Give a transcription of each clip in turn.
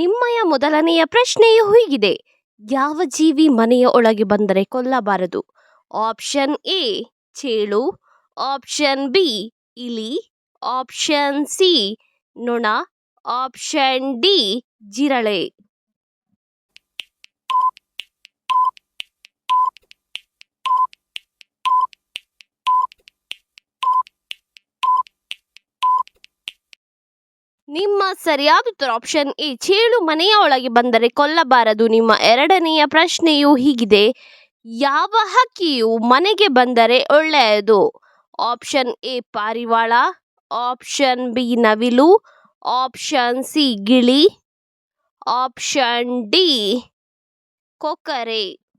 ನಿಮ್ಮಯ ಮೊದಲನೆಯ ಪ್ರಶ್ನೆಯು ಹೀಗಿದೆ. ಯಾವ ಜೀವಿ ಮನೆಯ ಒಳಗೆ ಬಂದರೆ ಕೊಲ್ಲಬಾರದು? ಆಪ್ಷನ್ ಎ, ಚೇಳು. ಆಪ್ಷನ್ ಬಿ, ಇಲಿ. ಆಪ್ಷನ್ ಸಿ, ನೊಣ. ಆಪ್ಷನ್ ಡಿ, ಜಿರಳೆ. ನಿಮ್ಮ ಸರಿಯಾದ ಉತ್ತರ ಆಪ್ಷನ್ ಎ, ಚೇಳು ಮನೆಯ ಒಳಗೆ ಬಂದರೆ ಕೊಲ್ಲಬಾರದು. ನಿಮ್ಮ ಎರಡನೆಯ ಪ್ರಶ್ನೆಯು ಹೀಗಿದೆ. ಯಾವ ಹಕ್ಕಿಯು ಮನೆಗೆ ಬಂದರೆ ಒಳ್ಳೆಯದು? ಆಪ್ಷನ್ ಎ, ಪಾರಿವಾಳ. ಆಪ್ಷನ್ ಬಿ, ನವಿಲು. ಆಪ್ಷನ್ ಸಿ, ಗಿಳಿ. ಆಪ್ಷನ್ ಡಿ, ಕೊಕ್ಕರೆ.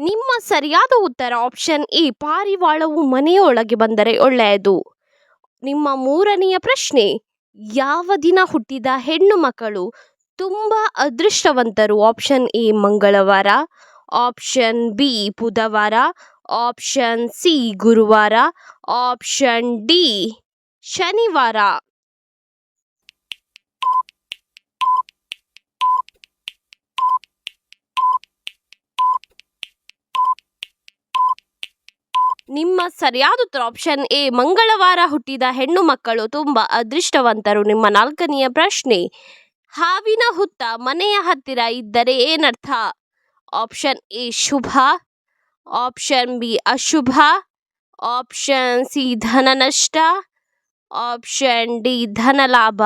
ನಿಮ್ಮ ಸರಿಯಾದ ಉತ್ತರ ಆಪ್ಷನ್ ಎ, ಪಾರಿವಾಳವು ಮನೆಯೊಳಗೆ ಬಂದರೆ ಒಳ್ಳೆಯದು. ನಿಮ್ಮ ಮೂರನೆಯ ಪ್ರಶ್ನೆ, ಯಾವ ದಿನ ಹುಟ್ಟಿದ ಹೆಣ್ಣು ಮಕ್ಕಳು ತುಂಬ ಅದೃಷ್ಟವಂತರು? ಆಪ್ಷನ್ ಎ, ಮಂಗಳವಾರ. ಆಪ್ಷನ್ ಬಿ, ಬುಧವಾರ. ಆಪ್ಷನ್ ಸಿ, ಗುರುವಾರ. ಆಪ್ಷನ್ ಡಿ, ಶನಿವಾರ. ನಿಮ್ಮ ಸರಿಯಾದ ಉತ್ತರ ಆಪ್ಷನ್ ಎ ಮಂಗಳವಾರ ಹುಟ್ಟಿದ ಹೆಣ್ಣು ಮಕ್ಕಳು ತುಂಬ ಅದೃಷ್ಟವಂತರು. ನಿಮ್ಮ ನಾಲ್ಕನೆಯ ಪ್ರಶ್ನೆ, ಹಾವಿನ ಹುತ್ತ ಮನೆಯ ಹತ್ತಿರ ಇದ್ದರೆ ಏನರ್ಥ? ಆಪ್ಷನ್ ಎ ಶುಭ. ಆಪ್ಷನ್ ಬಿ ಅಶುಭ. ಆಪ್ಷನ್ ಸಿ ಧನ ನಷ್ಟ ಆಪ್ಷನ್ ಡಿ ಧನ ಲಾಭ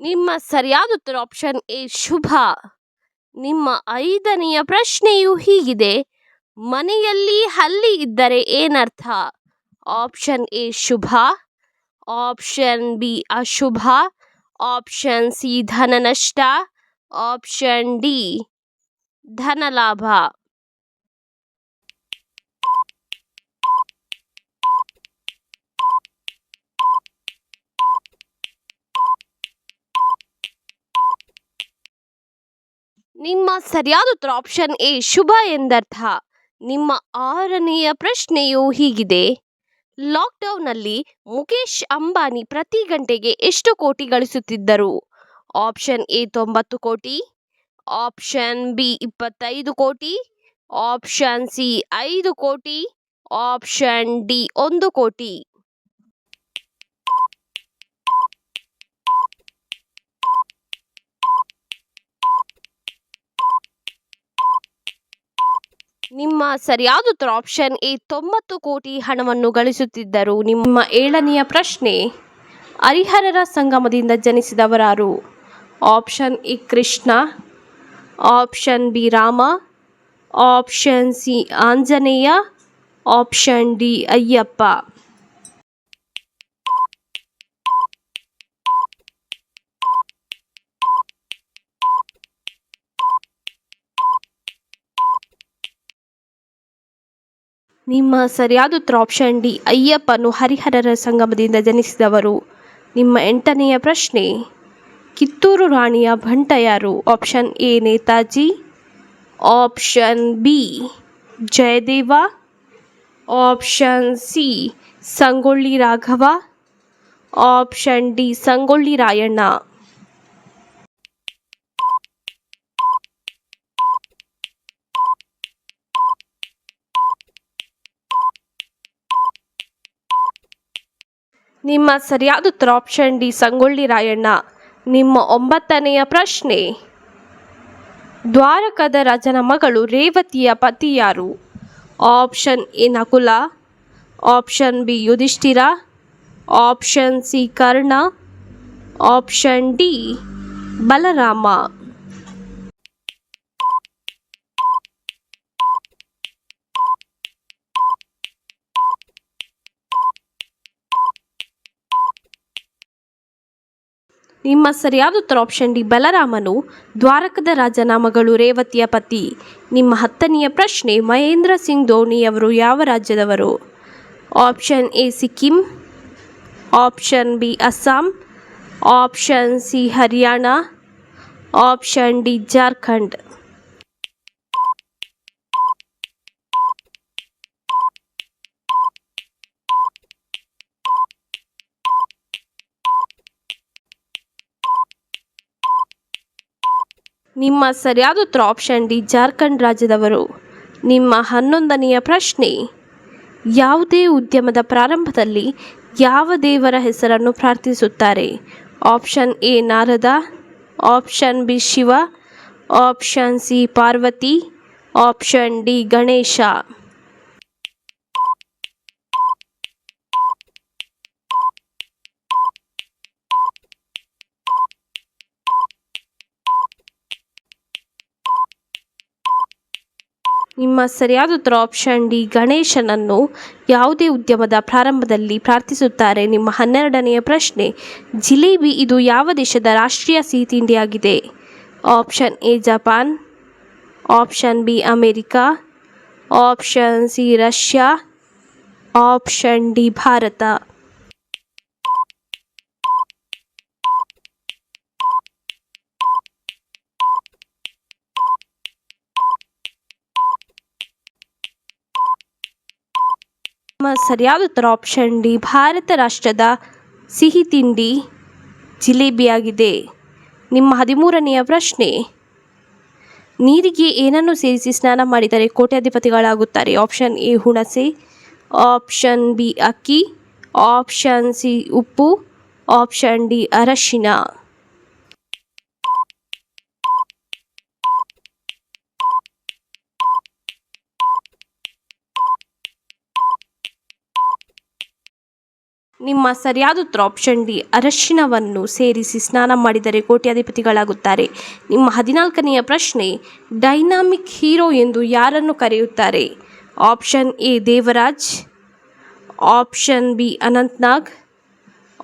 ನಿಮ್ಮ ಸರಿಯಾದ ಉತ್ತರ ಆಪ್ಷನ್ ಎ ಶುಭ. ನಿಮ್ಮ ಐದನೆಯ ಪ್ರಶ್ನೆಯು ಹೀಗಿದೆ. ಮನೆಯಲ್ಲಿ ಹಲ್ಲಿ ಇದ್ದರೆ ಏನರ್ಥ? ಆಪ್ಷನ್ ಎ ಶುಭ. ಆಪ್ಷನ್ ಬಿ ಅಶುಭ. ಆಪ್ಷನ್ ಸಿ ಧನ ನಷ್ಟ ಆಪ್ಷನ್ ಡಿ ಧನ ಲಾಭ ನಿಮ್ಮ ಸರಿಯಾದ ಉತ್ತರ ಆಪ್ಷನ್ ಎ ಶುಭ ಎಂದರ್ಥ. ನಿಮ್ಮ ಆರನೆಯ ಪ್ರಶ್ನೆಯು ಹೀಗಿದೆ. ಲಾಕ್ಡೌನ್ನಲ್ಲಿ ಮುಖೇಶ್ ಅಂಬಾನಿ ಪ್ರತಿ ಗಂಟೆಗೆ ಎಷ್ಟು ಕೋಟಿ ಗಳಿಸುತ್ತಿದ್ದರು? ಆಪ್ಷನ್ ಎ ತೊಂಬತ್ತು ಕೋಟಿ. ಆಪ್ಷನ್ ಬಿ ಇಪ್ಪತ್ತೈದು ಕೋಟಿ. ಆಪ್ಷನ್ ಸಿ ಐದು ಕೋಟಿ. ಆಪ್ಷನ್ ಡಿ ಒಂದು ಕೋಟಿ. ನಿಮ್ಮ ಸರಿಯಾದ ಉತ್ತರ ಆಪ್ಷನ್ ಎ ತೊಂಬತ್ತು ಕೋಟಿ ಹಣವನ್ನು ಗಳಿಸುತ್ತಿದ್ದರು. ನಿಮ್ಮ ಏಳನೆಯ ಪ್ರಶ್ನೆ, ಹರಿಹರರ ಸಂಗಮದಿಂದ ಜನಿಸಿದವರಾರು? Option A Krishna option B Rama option C Anjaneya option D Ayyappa. ನಿಮ್ಮ ಸರಿಯಾದ ಉತ್ತರ ಆಪ್ಷನ್ ಡಿ ಅಯ್ಯಪ್ಪನು ಹರಿಹರರ ಸಂಗಮದಿಂದ ಜನಿಸಿದವರು. ನಿಮ್ಮ ಎಂಟನೆಯ ಪ್ರಶ್ನೆ, ಕಿತ್ತೂರು ರಾಣಿಯ ಭಂಟ ಯಾರು? Option A Netaji. Option B Jayadeva. Option C Sangolli Raghava. Option D Sangolli Rayanna. ನಿಮ್ಮ ಸರಿಯಾದ ಉತ್ತರ ಆಪ್ಷನ್ ಡಿ ಸಂಗೊಳ್ಳಿ ರಾಯಣ್ಣ. ನಿಮ್ಮ ಒಂಬತ್ತನೆಯ ಪ್ರಶ್ನೆ. ದ್ವಾರಕದ ರಾಜನ ಮಗಳು ರೇವತಿಯ ಪತಿ ಯಾರು? Option A Nakula option B Yudhishthira option C Karna option D Balarama. ನಿಮ್ಮ ಸರಿಯಾದ ಉತ್ತರ ಆಪ್ಷನ್ ಡಿ ಬಲರಾಮನು ದ್ವಾರಕದ ರಾಜನಾಮಗಳು ರೇವತಿಯ ಪತಿ. ನಿಮ್ಮ ಹತ್ತನೆಯ ಪ್ರಶ್ನೆ ಮಹೇಂದ್ರ ಸಿಂಗ್ ಧೋನಿಯವರು ಯಾವ ರಾಜ್ಯದವರು? Option A Sikkim option B Assam option C Haryana option D Jharkhand. ನಿಮ್ಮ ಸರಿಯಾದ ಉತ್ತರ ಆಪ್ಷನ್ ಡಿ ಜಾರ್ಖಂಡ್ ರಾಜ್ಯದವರು. ನಿಮ್ಮ ಹನ್ನೊಂದನೆಯ ಪ್ರಶ್ನೆ, ಯಾವುದೇ ಉದ್ಯಮದ ಪ್ರಾರಂಭದಲ್ಲಿ ಯಾವ ದೇವರ ಹೆಸರನ್ನು ಪ್ರಾರ್ಥಿಸುತ್ತಾರೆ? Option A Narada. Option B Shiva. Option C Parvati. Option D Ganesha. ನಿಮ್ಮ ಸರಿಯಾದ ಉತ್ತರ ಆಪ್ಷನ್ ಡಿ ಗಣೇಶನನ್ನು ಯಾವುದೇ ಉದ್ಯಮದ ಪ್ರಾರಂಭದಲ್ಲಿ ಪ್ರಾರ್ಥಿಸುತ್ತಾರೆ. ನಿಮ್ಮ ಹನ್ನೆರಡನೆಯ ಪ್ರಶ್ನೆ, ಜಿಲೇಬಿ ಇದು ಯಾವ ದೇಶದ ರಾಷ್ಟ್ರೀಯ ಸಿಹಿ ತಿಂಡಿಯಾಗಿದೆ option A Japan option B America option C Russia option D Bharat. ಸರಿಯಾದ ಉತ್ತರ ಆಪ್ಷನ್ ಡಿ ಭಾರತ ರಾಷ್ಟ್ರದ ಸಿಹಿ ತಿಂಡಿ ಜಿಲೇಬಿಯಾಗಿದೆ. ನಿಮ್ಮ ಹದಿಮೂರನೆಯ ಪ್ರಶ್ನೆ. ನೀರಿಗೆ ಏನನ್ನು ಸೇರಿಸಿ ಸ್ನಾನ ಮಾಡಿದರೆ ಕೋಟ್ಯಾಧಿಪತಿಗಳಾಗುತ್ತಾರೆ? ಆಪ್ಷನ್ ಎ ಹುಣಸೆ. ಆಪ್ಷನ್ ಬಿ ಅಕ್ಕಿ. ಆಪ್ಷನ್ ಸಿ ಉಪ್ಪು. ಆಪ್ಷನ್ ಡಿ ಅರಶಿನ. ನಿಮ್ಮ ಸರಿಯಾದ ಉತ್ತರ ಆಪ್ಷನ್ ಡಿ ಅರಶಿನವನ್ನು ಸೇರಿಸಿ ಸ್ನಾನ ಮಾಡಿದರೆ ಕೋಟ್ಯಾಧಿಪತಿಗಳಾಗುತ್ತಾರೆ. ನಿಮ್ಮ ಹದಿನಾಲ್ಕನೆಯ ಪ್ರಶ್ನೆ, ಡೈನಾಮಿಕ್ ಹೀರೋ ಎಂದು ಯಾರನ್ನು ಕರೆಯುತ್ತಾರೆ? Option A, Devaraj. Option B, Ananth Nag.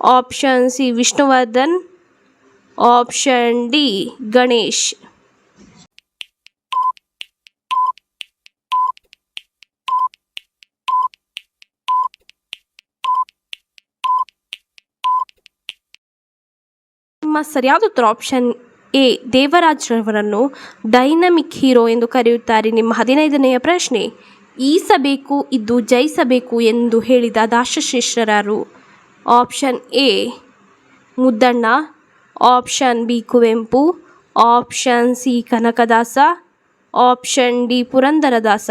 Option C, Vishnuvardhan. Option D, Ganesh. ನಿಮ್ಮ ಸರಿಯಾದ ಉತ್ತರ ಆಪ್ಷನ್ ಎ ದೇವರಾಜ್ರವರನ್ನು ಡೈನಮಿಕ್ ಹೀರೋ ಎಂದು ಕರೆಯುತ್ತಾರೆ. ನಿಮ್ಮ ಹದಿನೈದನೆಯ ಪ್ರಶ್ನೆ ಈಸಬೇಕು ಇದ್ದು ಜಯಿಸಬೇಕು ಎಂದು ಹೇಳಿದ ದಾಸಶ್ರೇಷ್ಠರಾರು option A, Muddanna. Option B, Kuvempu. Option C, Kanakadasa. Option D, Purandaradasa.